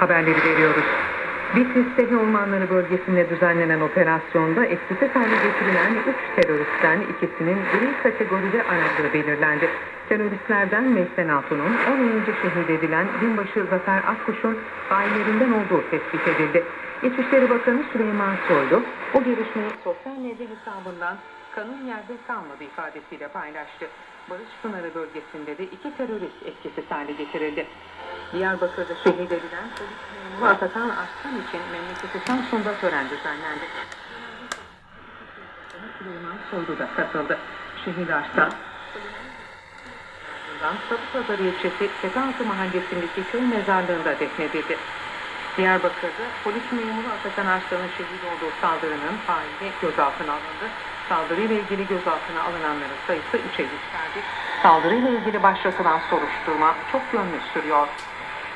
haberleri veriyoruz. Bitlis Tepe Ormanları bölgesinde düzenlenen operasyonda etkisiz hale getirilen 3 teröristten ikisinin gri kategoride aradığı belirlendi. Teröristlerden Meysen Hatun'un 10 ay önce şehit edilen binbaşı Zafer Akkuş'un faillerinden olduğu tespit edildi. İçişleri Bakanı Süleyman Soylu bu gelişmeyi sosyal medya hesabından kanın yerde kalmadı ifadesiyle paylaştı. Barış Pınarı bölgesinde de iki terörist etkisiz hale getirildi. Diyarbakır'da şehit edilen polis memuru Atakan Arslan için memleketi Samsun'da tören düzenlendi. Süleyman Soylu da katıldı. Şehit Arslan, Sapıpazarı ilçesi Tepealtı mahallesindeki köy mezarlığında defnedildi. Diyarbakır'da polis memuru Atakan Arslan'ın şehit olduğu saldırının faili gözaltına alındı. Saldırıyla ilgili gözaltına alınanların sayısı 3'e yükseldi. Saldırıyla ilgili başlatılan soruşturma çok yönlü sürüyor.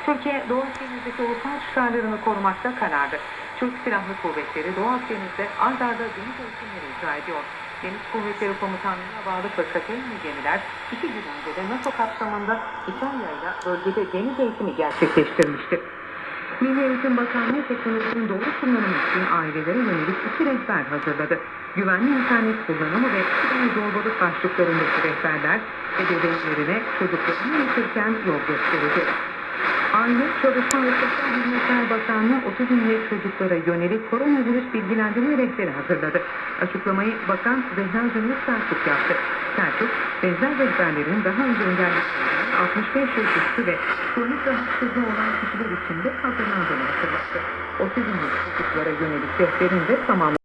Türkiye Doğu Akdeniz'deki ulusal çıkarlarını korumakta kararlı. Türk Silahlı Kuvvetleri Doğu Akdeniz'de ard arda deniz eğitimleri icra ediyor. Deniz Kuvvetleri Komutanlığı'na bağlı Fırkateynli gemiler iki gün önce de NATO kapsamında İtalya ile bölgede deniz eğitimi gerçekleştirmişti. Milli Eğitim Bakanlığı teknolojinin doğru kullanımı için ailelere yönelik iki rehber hazırladı. Güvenli internet kullanımı ve siber zorbalık başlıklarındaki rehberler ebeveynlerine çocuklarını eğitirken yol gösterecek. Aile, Çalışma ve Sosyal Hizmetler Bakanlığı 30 millet çocuklara yönelik koronavirüs bilgilendirme rehberi hazırladı. Açıklamayı Bakan Zehra Zümrüt Selçuk yaptı. Selçuk, benzer rehberlerin daha önce önerdiklerinden 65 yaş üstü ve kronik rahatsızlığı olan kişiler için de hazırlandığını hatırlattı. 30 millet çocuklara yönelik rehberin de tamamlandı.